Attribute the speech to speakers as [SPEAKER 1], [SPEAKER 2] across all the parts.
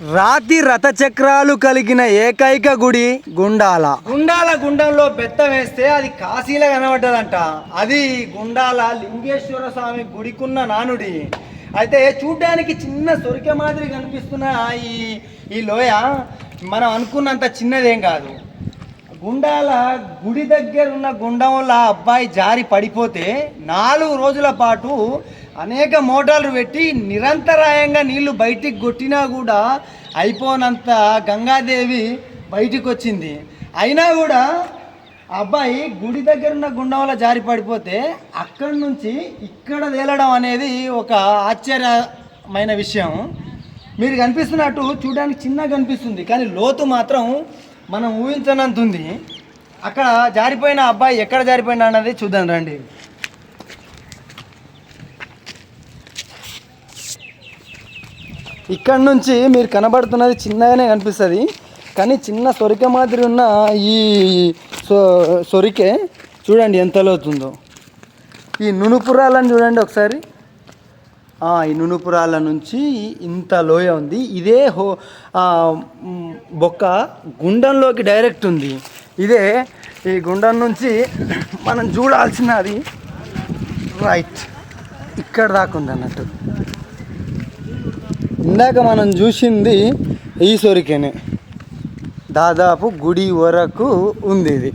[SPEAKER 1] రాతి రథచక్రాలు కలిగిన ఏకైక గుడి గుండాల. గుండాల గుండంలో బెత్త వేస్తే అది కాశీలో కనబడ్డదంట. అది గుండాల లింగేశ్వర స్వామి గుడికున్న నానుడి. అయితే చూడ్డానికి చిన్న సొరికే మాదిరి కనిపిస్తున్న ఈ ఈ లోయ మనం అనుకున్నంత చిన్నదేం కాదు. గుండాల గుడి దగ్గర ఉన్న గుండంలో అబ్బాయి జారి పడిపోతే నాలుగు రోజుల పాటు అనేక మోటార్లు పెట్టి నిరంతరాయంగా నీళ్ళు బయటికి కొట్టినా కూడా అయిపోనంత గంగాదేవి బయటికి వచ్చింది అయినా కూడా అబ్బాయి గుడి దగ్గర ఉన్న గుండంలో జారి పడిపోతే అక్కడి నుంచి ఇక్కడ తేలడం అనేది ఒక ఆశ్చర్యమైన విషయం. మీరు కనిపిస్తున్నట్టు చూడడానికి చిన్నగా కనిపిస్తుంది కానీ లోతు మాత్రం మనం ఊహించనంత ఉంది అక్కడ జారిపోయిన అబ్బాయి ఎక్కడ జారిపోయినా అన్నది చూద్దాం రండి. ఇక్కడ నుంచి మీరు కనబడుతున్నది చిన్నగానే కనిపిస్తుంది. కానీ చిన్న సొరిక మాదిరి ఉన్న ఈ సో సొరికే చూడండి ఎంత లోతుందో. ఈ నునుపురాలను చూడండి ఒకసారి. ఈ నునుపురాల నుంచి ఇంత లోయ ఉంది. ఇదే హో బొక్క గుండంలోకి డైరెక్ట్ ఉంది. ఇదే ఈ గుండం నుంచి మనం చూడాల్సినది. రైట్. ఇక్కడ దాకా ఉంది అన్నట్టు. ఇందాక మనం చూసింది ఈ సొరికేనే. దాదాపు గుడి వరకు ఉంది ఇది.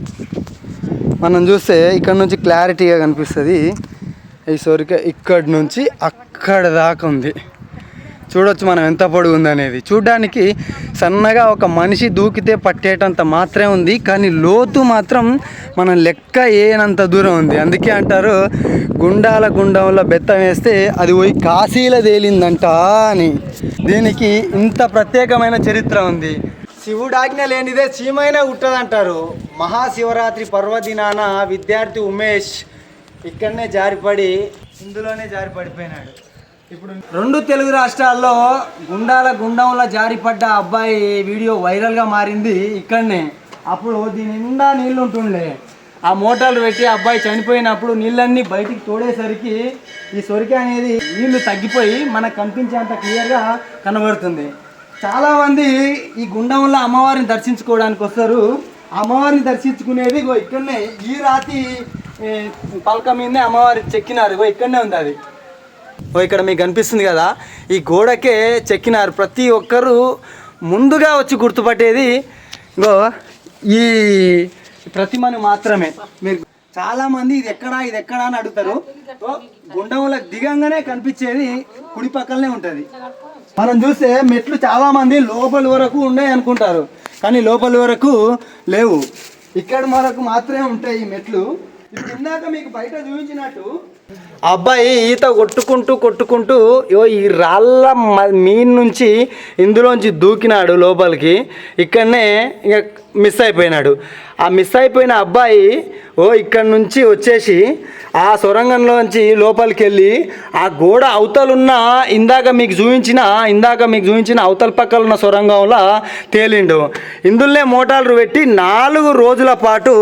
[SPEAKER 1] మనం చూస్తే ఇక్కడ నుంచి క్లారిటీగా కనిపిస్తుంది. ఈ సొరిక ఇక్కడి నుంచి అక్కడ దాకా ఉంది. చూడొచ్చు మనం ఎంత పొడుగు ఉందనేది. చూడడానికి సన్నగా ఒక మనిషి దూకితే పట్టేటంత మాత్రమే ఉంది. కానీ లోతు మాత్రం మనం లెక్క ఏనంత దూరం ఉంది. అందుకే అంటారు గుండాల గుండంలో బెత్తం వేస్తే అది పోయి కాశీలో తేలిందంట అని. దీనికి ఇంత ప్రత్యేకమైన చరిత్ర ఉంది. శివుడు ఆజ్ఞ లేనిదే చీమైన ఉట్టదంటారు. మహాశివరాత్రి పర్వదినాన విద్యార్థి ఉమేష్ ఇక్కడనే జారిపడి ఇందులోనే జారి పడిపోయినాడు ఇప్పుడు రెండు తెలుగు రాష్ట్రాల్లో గుండాల గుండంలో జారిపడ్డ అబ్బాయి వీడియో వైరల్గా మారింది ఇక్కడనే. అప్పుడు దీని నిండా నీళ్ళు ఉంటుండే ఆ మోటార్లు పెట్టి అబ్బాయి చనిపోయినప్పుడు నీళ్ళన్నీ బయటికి తోడేసరికి ఈ సొరిక అనేది నీళ్ళు తగ్గిపోయి మనకు కనిపించేంత క్లియర్గా కనబడుతుంది. చాలామంది ఈ గుండంలో అమ్మవారిని దర్శించుకోవడానికి వస్తారు. అమ్మవారిని దర్శించుకునేది ఇగో ఇక్కడనే ఈ రాతి పలక మీదనే అమ్మవారి చెక్కినారు. ఇగో ఇక్కడనే ఉంది అది. ఓ ఇక్కడ మీకు కనిపిస్తుంది కదా ఈ గోడకే చెక్కినారు. ప్రతి ఒక్కరూ ముందుగా వచ్చి గుర్తుపట్టేది ఇగో ఈ ప్రతిమను మాత్రమే. మీరు చాలా మంది ఇది ఎక్కడా ఇది ఎక్కడా అని అడుగుతారు. గుండంలో దిగంగానే కనిపించేది కుడి పక్కలనే ఉంటుంది. మనం చూస్తే మెట్లు చాలా మంది లోపల వరకు ఉన్నాయి అనుకుంటారు. కానీ లోపల వరకు లేవు. ఇక్కడ వరకు మాత్రమే ఉంటాయి ఈ మెట్లు. ఇందాక మీకు బయట చూపించినట్టు అబ్బాయి ఈత కొట్టుకుంటూ కొట్టుకుంటూ ఈ రాళ్ళ మ- మీన్ నుంచి ఇందులోంచి దూకినాడు లోపలికి. ఇక్కడనే ఇక మిస్ అయిపోయినాడు. ఆ మిస్ అయిపోయిన అబ్బాయి ఓ ఇక్కడ నుంచి వచ్చేసి ఆ సొరంగంలోంచి లోపలికి వెళ్ళి ఆ గోడ అవతలున్న ఇందాక మీకు చూపించిన ఇందాక మీకు చూపించిన అవతల పక్కల ఉన్న సొరంగంలో తేలిండు. ఇందులోనే మోటార్లు పెట్టి నాలుగు రోజుల పాటు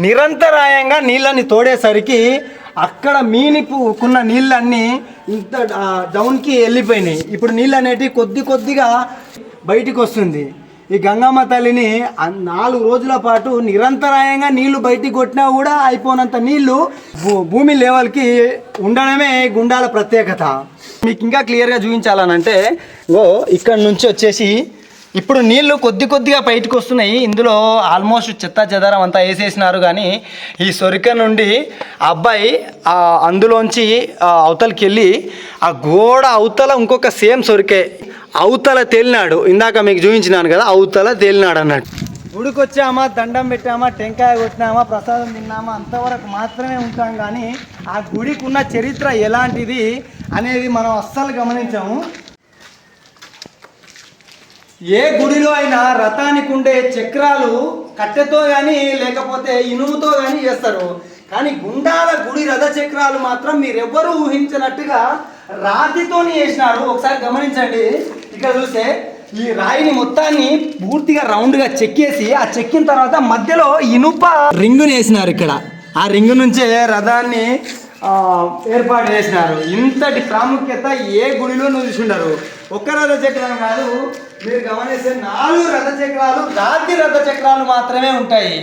[SPEAKER 1] నిరంతరాయంగా నీళ్ళని తోడేసరికి అక్కడ మీనిపుకున్న నీళ్ళన్నీ ఇంత ఆ, డౌన్కి వెళ్ళిపోయినాయి. ఇప్పుడు నీళ్ళు అనేటివి కొద్ది కొద్దిగా బయటికి వస్తుంది ఈ గంగమ్మ తల్లిని నాలుగు రోజుల పాటు నిరంతరాయంగా నీళ్ళు బయటికి కొట్టినా కూడా అయిపోనంత నీళ్ళు భూ- భూమి లెవెల్కి ఉండడమే గుండాల ప్రత్యేకత. మీకు ఇంకా క్లియర్గా చూపించాలనంటే ఓ ఇక్కడ నుంచి వచ్చేసి ఇప్పుడు నీళ్ళు కొద్ది కొద్దిగా బయటకు వస్తున్నాయి. ఇందులో ఆల్మోస్ట్ చెత్త చెదారం అంతా వేసేసినారు. కానీ ఈ సొరిక నుండి ఆ అబ్బాయి అందులోంచి అవతలకి వెళ్ళి ఆ గోడ అవతల ఇంకొక సేమ్ సొరికే అవతల తేలినాడు. ఇందాక మీకు చూపించినాను కదా అవతల తేలినాడు అన్నట్టు గుడికి వచ్చామా దండం పెట్టామా టెంకాయ కొట్టినామా ప్రసాదం తిన్నామా అంతవరకు మాత్రమే ఉంటాం కానీ ఆ గుడికి ఉన్న చరిత్ర ఎలాంటిది అనేది మనం అస్సలు గమనించాము. ఏ గుడిలో అయినా రథానికి ఉండే చక్రాలు కట్టెతో కానీ లేకపోతే ఇనుముతో కానీ చేస్తారు. కానీ గుండాల గుడి రథ చక్రాలు మాత్రం మీరెవ్వరూ ఊహించినట్టుగా రాతితోని చేసినారు. ఒకసారి గమనించండి. ఇక్కడ చూస్తే ఈ రాయిని మొత్తాన్ని పూర్తిగా రౌండ్గా చెక్కేసి ఆ చెక్కిన తర్వాత మధ్యలో ఇనుప రింగుని వేసినారు ఇక్కడ. ఆ రింగు నుంచే రథాన్ని ఏర్పాటు చేసినారు. ఇంతటి ప్రాముఖ్యత ఏ గుడిలో చూసిండరు. ఒక్క రథ చక్రం కాదు మీరు గమనిస్తే నాలుగు రథ చక్రాలు రాతి రథ చక్రాలు మాత్రమే ఉంటాయి.